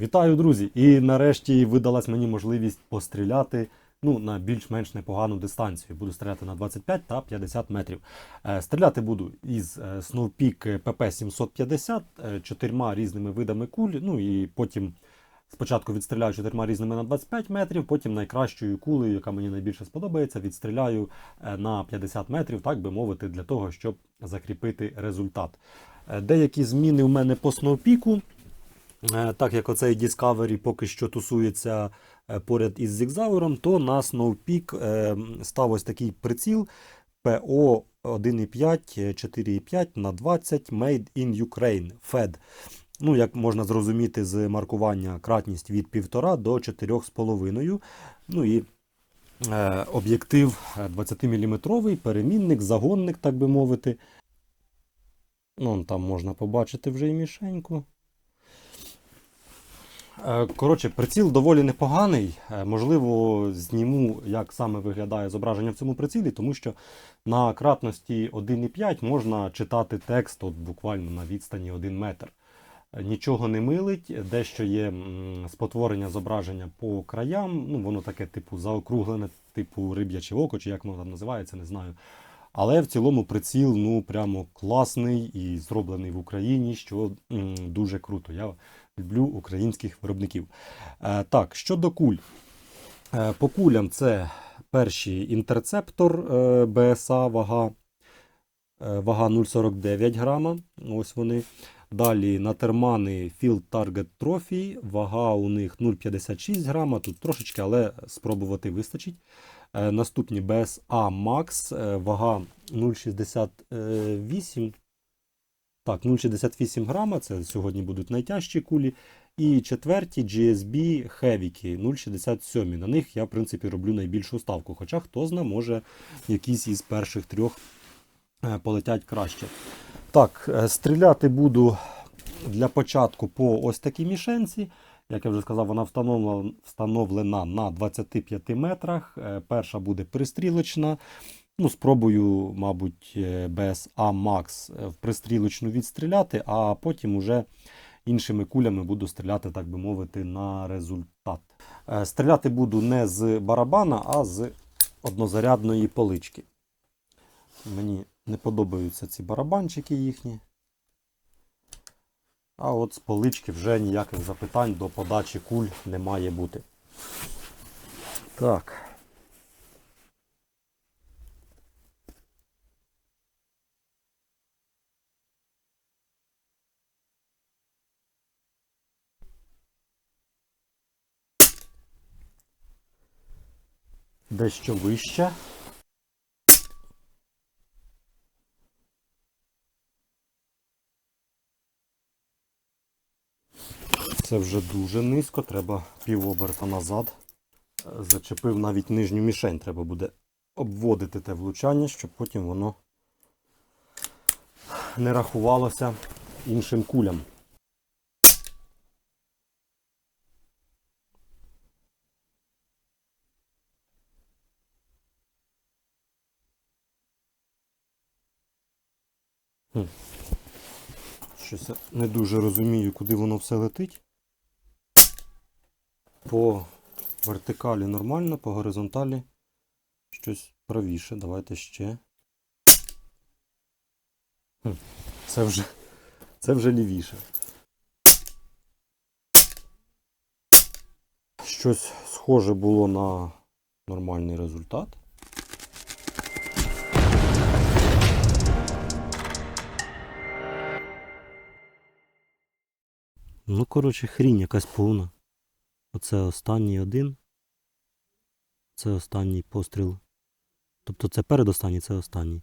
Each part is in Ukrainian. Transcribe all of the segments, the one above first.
Вітаю, друзі! І нарешті видалась мені можливість постріляти ну, на більш-менш непогану дистанцію. Буду стріляти на 25 та 50 метрів. Е, Стріляти буду із е, Snowpeak PP750 е, чотирма різними видами куль. Ну і потім спочатку відстріляю чотирма різними на 25 метрів, потім найкращою кулею, яка мені найбільше сподобається, відстріляю на 50 метрів, так би мовити, для того, щоб закріпити результат. Деякі зміни у мене по Snowpeak. Е, Так як оцей Discovery поки що тусується е, поряд із Зігзауром, то на Snowpeak е, став ось такий приціл PO 1.5 е, 4.5 на 20 Made in Ukraine FED. Ну, як можна зрозуміти з маркування кратність від 1,5 до 4,5. Ну і е, об'єктив 20-мм, перемінник, загонник, так би мовити. Ну, там можна побачити вже і мішеньку. Е, Коротше, приціл доволі непоганий. Е, Можливо, зніму, як саме виглядає зображення в цьому прицілі, тому що на кратності 1,5 можна читати текст от буквально на відстані 1 метр. Е, Нічого не милить, дещо є спотворення зображення по краям. Ну, воно таке, типу, заокруглене, типу риб'яче око, чи як воно там називається, не знаю. Але в цілому приціл ну, прямо класний і зроблений в Україні, що м, дуже круто. Я люблю українських виробників. Е, так, щодо куль. Е, по кулям це перший інтерцептор БСА, вага, е, вага 0,49 грама. Ось вони. Далі натермани Field Target Trophy, вага у них 0,56 грама, тут трошечки, але спробувати вистачить. Наступні BSA Max, вага 0,68. Так, 0,68 грама, це сьогодні будуть найтяжчі кулі. І четверті GSB Heavy 0,67. На них я, в принципі, роблю найбільшу ставку. Хоча хто зна, може якісь із перших трьох е, полетять краще. Так, е, стріляти буду для початку по ось такій мішенці. Як я вже сказав, вона встановлена, встановлена на 25 метрах. Е, Перша буде пристрілочна. Ну, спробую, мабуть, е, без А-Макс в пристрілочну відстріляти, а потім уже іншими кулями буду стріляти, так би мовити, на результат. Е, Стріляти буду не з барабана, а з однозарядної полички. Мені не подобаються ці барабанчики їхні. А от з полички вже ніяких запитань до подачі куль не має бути. Так. Дещо вище. Це вже дуже низько, треба півоберта назад. Зачепив навіть нижню мішень. Треба буде обводити те влучання, щоб потім воно не рахувалося іншим кулям. Щось не дуже розумію, куди воно все летить. По вертикалі нормально, по горизонталі щось правіше. Давайте ще. Це вже, це вже лівіше. Щось схоже було на нормальний результат. Ну, коротше, хрінь якась повна. Оце останній один. Це останній постріл. Тобто це передостанній, це останній.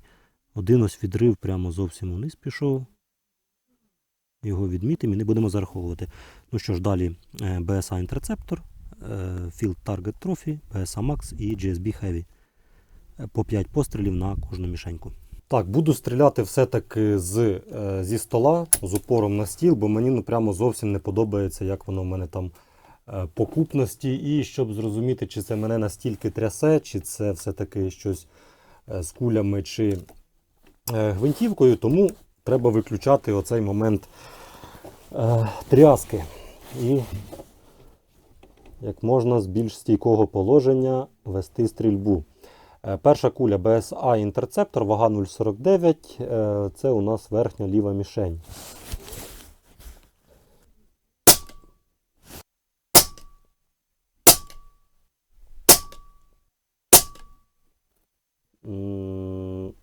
Один ось відрив прямо зовсім униз пішов. Його відмітимо і не будемо зараховувати. Ну що ж, далі е, BSA Interceptor, е, Field Target Trophy, BSA Max і GSB Heavy. Е, По 5 пострілів на кожну мішеньку. Так, буду стріляти все-таки з, е, зі стола з упором на стіл, бо мені ну, прямо зовсім не подобається, як воно в мене там е, по купності. І щоб зрозуміти, чи це мене настільки трясе, чи це все-таки щось е, з кулями чи гвинтівкою, тому треба виключати оцей момент тряски. І як можна з більш стійкого положення вести стрільбу. Е, Перша куля BSA інтерцептор, вага 0,49. е, Це у нас верхня ліва мішень.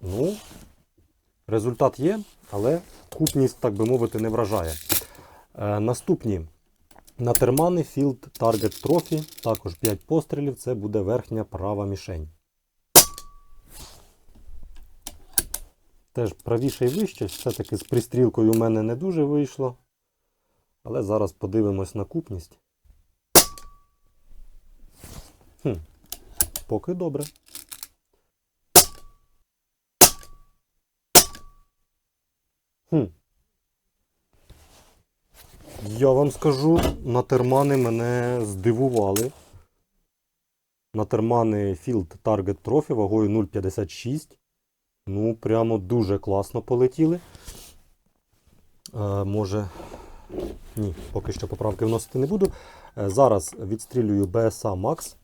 Ну, результат є, але купність, так би мовити, не вражає. Е, Наступні натермани Field Target Trophy, також 5 пострілів, це буде верхня права мішень. Теж правіше і вище, все-таки з пристрілкою у мене не дуже вийшло. Але зараз подивимось на купність. Хм, поки добре. Хм. Я вам скажу, натермани мене здивували. Натермани Field Target Trophy вагою 0,56. Ну, прямо дуже класно полетіли. Е, може. Ні, поки що поправки вносити не буду. Е, зараз відстрілюю BSA Max.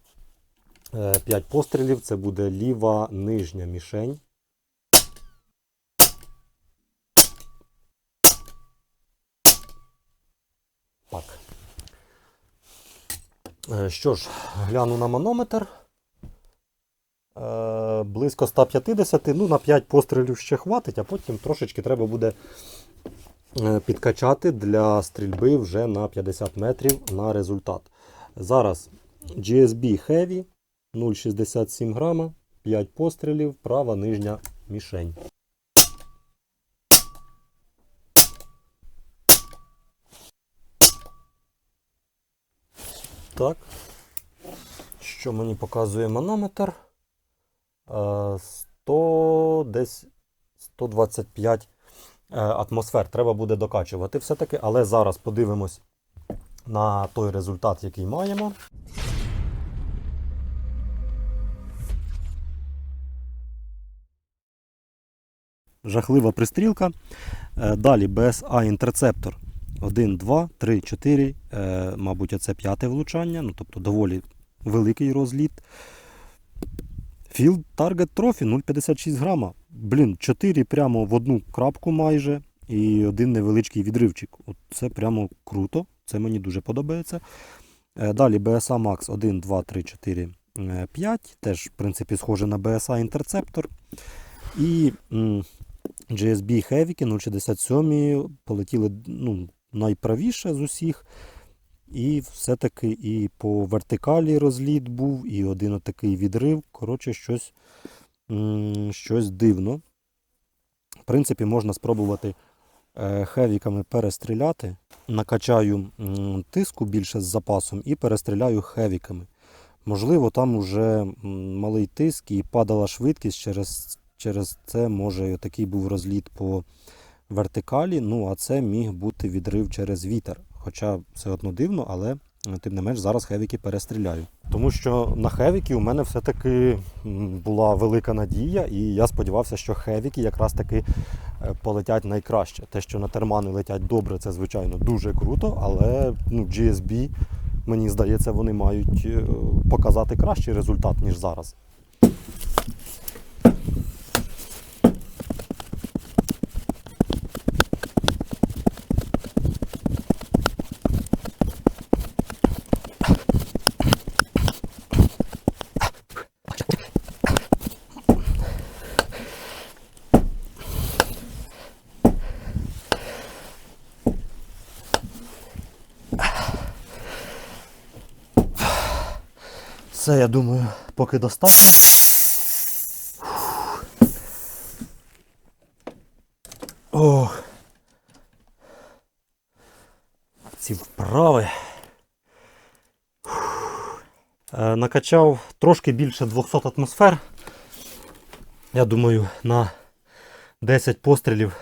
5 пострілів. Це буде ліва нижня мішень. Так. Е, Що ж, гляну на манометр. Е, Близько 150, ну на 5 пострілів ще хватить, а потім трошечки треба буде е, підкачати для стрільби вже на 50 метрів на результат. Зараз GSB Heavy 0,67 грама, 5 пострілів, права нижня мішень. Так. Що мені показує манометр? Е, 100, десь 125 е, атмосфер. Треба буде докачувати все-таки, але зараз подивимось на той результат, який маємо. Жахлива пристрілка. Е, Далі BSA інтерцептор 1, 2, 3, 4. Е, Мабуть, оце п'яте влучання, ну тобто доволі великий розліт. Field Target Trophy 0,56 грама. Блін, 4 прямо в одну крапку майже. І один невеличкий відривчик. От Це прямо круто. Це мені дуже подобається. Е, Далі BSA Max 1, 2, 3, 4, 5. Теж, в принципі, схоже на BSA інтерцептор. І GSB Heavy 0,67 полетіли ну, найправіше з усіх. І все-таки і по вертикалі розліт був, і один отакий відрив. Коротше, щось, щось дивно. В принципі, можна спробувати е, хевіками перестріляти. Накачаю тиску більше з запасом і перестріляю хевіками. Можливо, там уже малий тиск і падала швидкість, через, через це може такий був розліт по вертикалі. Ну, а це міг бути відрив через вітер. Хоча все одно дивно, але е, тим не менш зараз хевіки перестріляю. Тому що на хевіки у мене все-таки була велика надія, і я сподівався, що хевіки якраз таки е, полетять найкраще. Те, що на термани летять добре, це звичайно дуже круто, але ну, GSB, мені здається, вони мають е, показати кращий результат, ніж зараз. Все, я думаю, поки достатньо. Ох. Ці вправи. Е, Накачав трошки більше 200 атмосфер. Я думаю, на 10 пострілів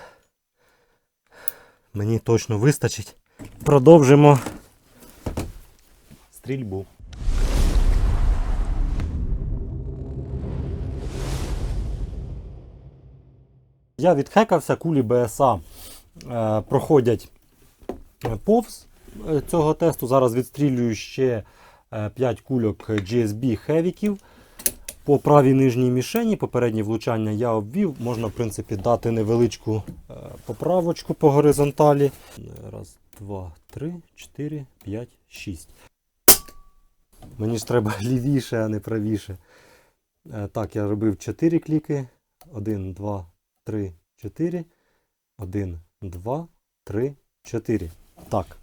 мені точно вистачить. Продовжимо стрільбу. Я відхекався, кулі БСА е, проходять повз е, цього тесту. Зараз відстрілюю ще 5 кульок GSB хевіків. По правій нижній мішені попереднє влучання я обвів. Можна, в принципі, дати невеличку е, поправочку по горизонталі. Раз, два, три, чотири, п'ять, шість. Мені ж треба лівіше, а не правіше. Е, Так, я робив 4 кліки. 1, 2, 3, 4. 1, 2, 3, 4. Так.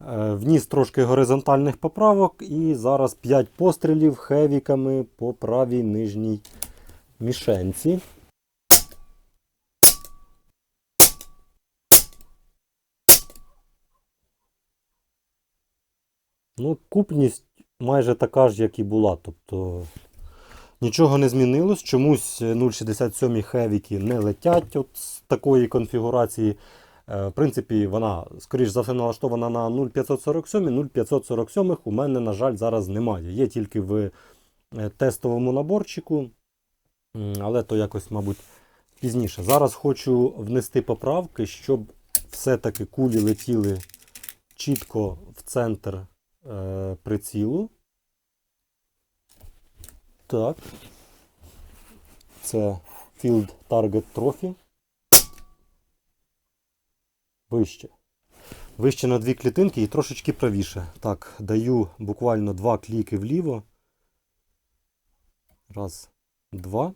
Е, Вніс трошки горизонтальних поправок і зараз 5 пострілів хевіками по правій нижній мішенці. Ну, купність майже така ж, як і була. Тобто нічого не змінилось. Чомусь 0,67 хевіки не летять от з такої конфігурації. Е, В принципі, вона, скоріш за все, налаштована на 0,547. 0,547 у мене, на жаль, зараз немає. Є тільки в е, тестовому наборчику, але то якось, мабуть, пізніше. Зараз хочу внести поправки, щоб все-таки кулі летіли чітко в центр е, прицілу. Так. Це Field Target Trophy. Вище. Вище на дві клітинки і трошечки правіше. Так, даю буквально два кліки вліво. Раз, два.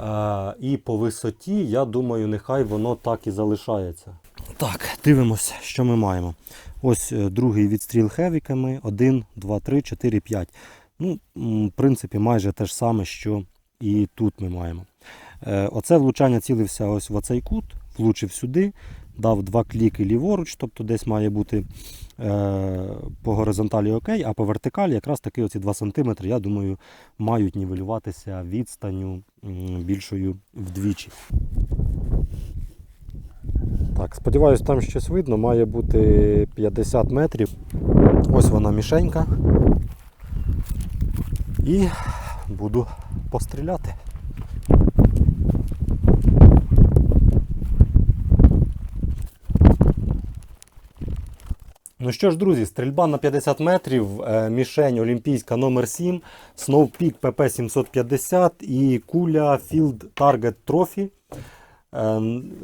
Е, і по висоті, я думаю, нехай воно так і залишається. Так, дивимося, що ми маємо. Ось е, другий відстріл хевіками. 1, 2, 3, 4, 5. Ну, в принципі, майже те ж саме, що і тут ми маємо. Е, Оце влучання цілився ось в оцей кут, влучив сюди, дав два кліки ліворуч, тобто десь має бути е, по горизонталі окей, а по вертикалі якраз таки оці 2 см, я думаю, мають нівелюватися відстанню більшою вдвічі. Так, сподіваюсь, там щось видно, має бути 50 метрів. Ось вона мішенька. І буду постріляти. Ну що ж, друзі, стрільба на 50 метрів, е, мішень олімпійська номер 7 Snowpeak PP750 і куля Field Target Trophy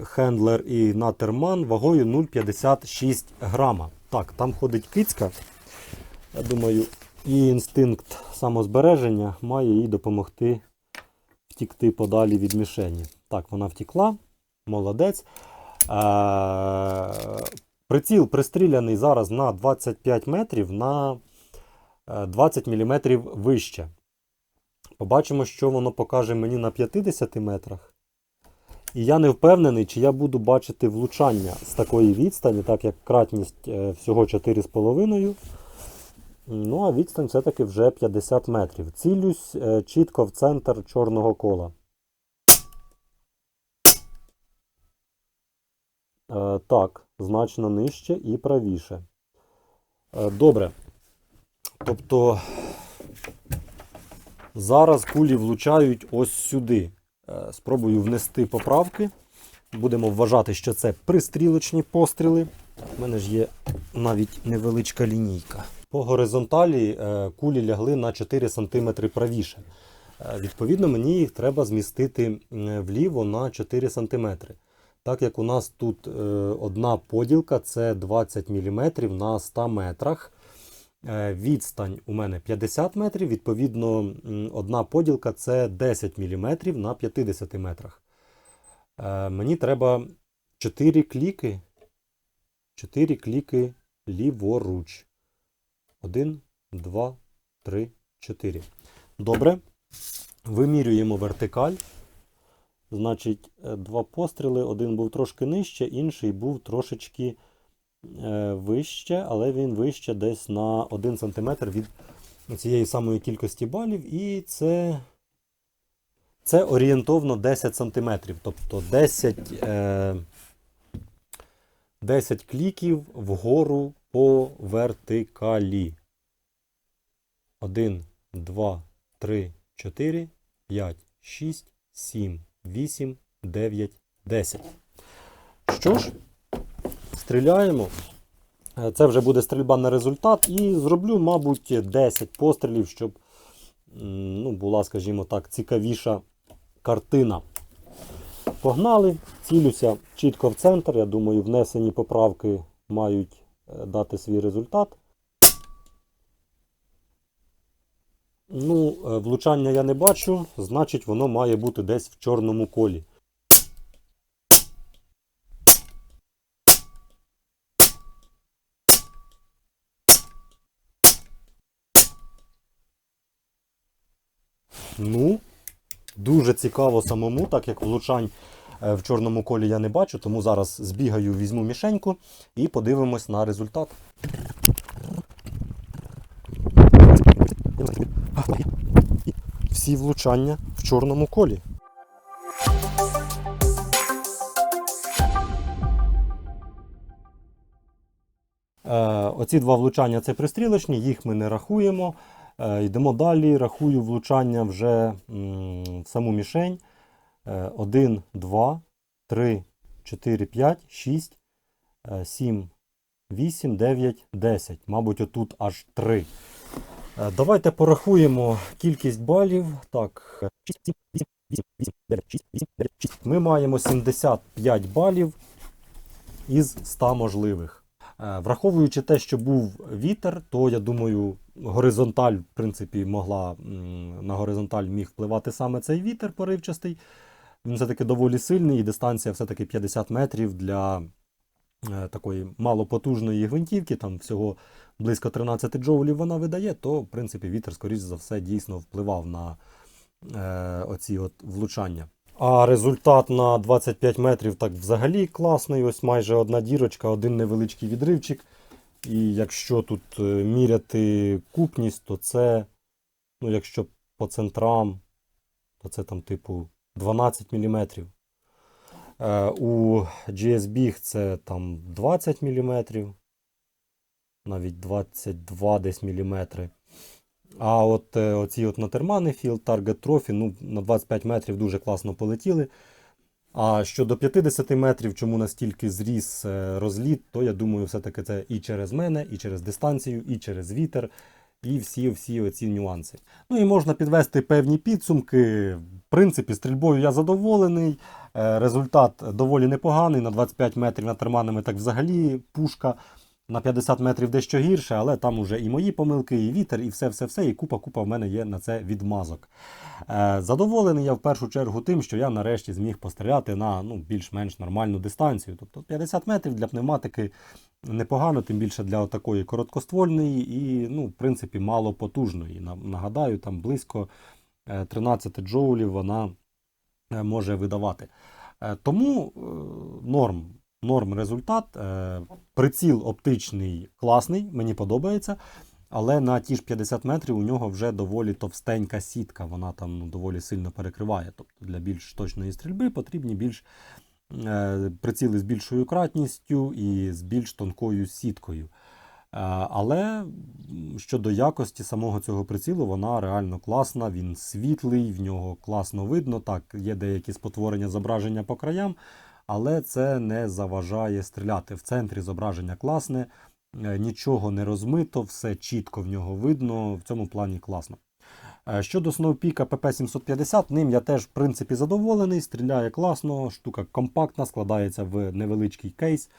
Хендлер і Натерман вагою 0,56 грама. Так, там ходить кицька. Я думаю, її інстинкт самозбереження має їй допомогти втікти подалі від мішені. Так, вона втікла. Молодець. Е, Приціл пристріляний зараз на 25 метрів на е, 20 мм вище. Побачимо, що воно покаже мені на 50 метрах. І я не впевнений, чи я буду бачити влучання з такої відстані, так як кратність е, всього 4,5. Ну, а відстань все-таки вже 50 метрів. Цілюсь е, чітко в центр чорного кола. Е, Так, значно нижче і правіше. Е, Добре. Тобто зараз кулі влучають ось сюди. Спробую внести поправки. Будемо вважати, що це пристрілочні постріли. У мене ж є навіть невеличка лінійка. По горизонталі е, кулі лягли на 4 см правіше. Е, Відповідно, мені їх треба змістити вліво на 4 см. Так як у нас тут е, одна поділка це 20 мм на 100 метрах. Відстань у мене 50 метрів, відповідно, одна поділка це 10 мм на 50 метрах. Мені треба 4 кліки. 4 кліки ліворуч. 1, 2, 3, 4. Добре. Вимірюємо вертикаль. Значить, е, два постріли. Один був трошки нижче, інший був трошечки е, вище, але він вище десь на 1 см від цієї самої кількості балів. І це, це орієнтовно 10 см. Тобто 10, е, 10 кліків вгору по вертикалі. 1, 2, 3, 4, 5, 6, 7, 8, 9, 10. Що ж, стріляємо. Е, Це вже буде стрільба на результат. І зроблю, мабуть, 10 пострілів, щоб ну, була, скажімо так, цікавіша картина. Погнали, цілюся чітко в центр. Я думаю, внесені поправки мають дати свій результат. Ну, е, влучання я не бачу, значить воно має бути десь в чорному колі. Ну, дуже цікаво самому, так як влучань е, в чорному колі я не бачу, тому зараз збігаю, візьму мішеньку і подивимось на результат. Всі влучання в чорному колі. Е, Оці два влучання це пристрілочні, їх ми не рахуємо. Е, Йдемо далі, рахую влучання вже в саму мішень. 1, 2, 3, 4, 5, 6, 7, 8, 9, 10. Мабуть, отут аж 3. Е, Давайте порахуємо кількість балів. Так, 6, 7, 8, 8, 8, 9, 6, 8, 9, 6. Ми маємо 75 балів із 100 можливих. Е, Враховуючи те, що був вітер, то я думаю, горизонталь, в принципі, могла на горизонталь міг впливати саме цей вітер поривчастий. Він все-таки доволі сильний, і дистанція все-таки 50 метрів для е, такої малопотужної гвинтівки, там всього близько 13 джоулів вона видає, то, в принципі, вітер, скоріш за все, дійсно впливав на е, оці от влучання. А результат на 25 метрів так взагалі класний. Ось майже одна дірочка, один невеличкий відривчик. І якщо тут е, міряти купність, то це, ну, якщо по центрам, то це там типу 12 мм. Е, у GSB це там 20 мм, навіть 22 десь міліметри. А от е, оці от натермани Field Target Trophy, ну, на 25 метрів дуже класно полетіли. А щодо 50 метрів, чому настільки зріс е, розліт, то я думаю, все-таки це і через мене, і через дистанцію, і через вітер, і всі всі оці нюанси. Ну і можна підвести певні підсумки. В принципі, стрільбою я задоволений. Е, Результат доволі непоганий. На 25 метрів над терманами так взагалі пушка. На 50 метрів дещо гірше, але там уже і мої помилки, і вітер, і все-все-все, і купа-купа в мене є на це відмазок. Е, задоволений я в першу чергу тим, що я нарешті зміг постріляти на ну, більш-менш нормальну дистанцію. Тобто 50 метрів для пневматики непогано, тим більше для такої короткоствольної і, ну, в принципі, мало потужної. Нагадаю, там близько е, 13 джоулів вона е, може видавати. Е, Тому е, норм. Норм результат. Е, Приціл оптичний класний, мені подобається. Але на ті ж 50 метрів у нього вже доволі товстенька сітка. Вона там ну, доволі сильно перекриває. Тобто для більш точної стрільби потрібні більш е, приціли з більшою кратністю і з більш тонкою сіткою. Е, Але щодо якості самого цього прицілу, вона реально класна, він світлий, в нього класно видно. Так, є деякі спотворення зображення по краям, але це не заважає стріляти. В центрі зображення класне, е, нічого не розмито, все чітко в нього видно, в цьому плані класно. Е, Щодо Snowpeak PP750, ним я теж в принципі задоволений, стріляє класно, штука компактна, складається в невеличкий кейс,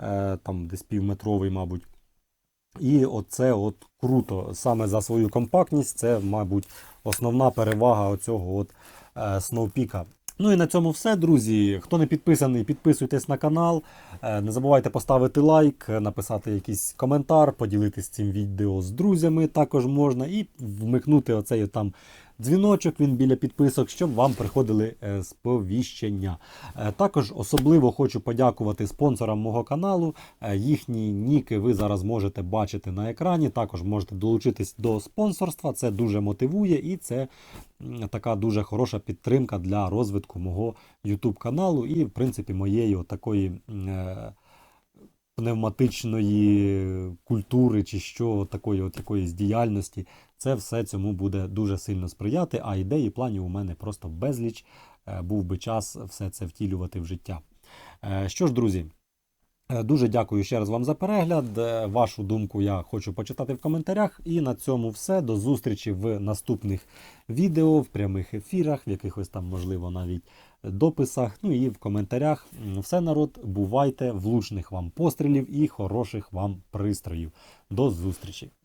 е, там десь півметровий, мабуть. І оце от круто. Саме за свою компактність, це, мабуть, основна перевага оцього от Snowpeak. Ну і на цьому все, друзі. Хто не підписаний, підписуйтесь на канал. Е, Не забувайте поставити лайк, е, написати якийсь коментар, поділитись цим відео з друзями також можна. І вмикнути оцей там дзвіночок, він біля підписок, щоб вам приходили е, сповіщення. Е, Також особливо хочу подякувати спонсорам мого каналу. Е, Їхні ніки ви зараз можете бачити на екрані. Також можете долучитись до спонсорства. Це дуже мотивує і це така дуже хороша підтримка для розвитку мого YouTube каналу і, в принципі, моєї такої пневматичної культури чи що такої от якоїсь діяльності. Це все цьому буде дуже сильно сприяти. А ідей і планів у мене просто безліч. Е, Був би час все це втілювати в життя. Е, Що ж, друзі, Е, Дуже дякую ще раз вам за перегляд. Вашу думку я хочу почитати в коментарях. І на цьому все. До зустрічі в наступних відео, в прямих ефірах, в якихось там, можливо, навіть дописах. Ну і в коментарях. Все народ, бувайте, влучних вам пострілів і хороших вам пристроїв. До зустрічі!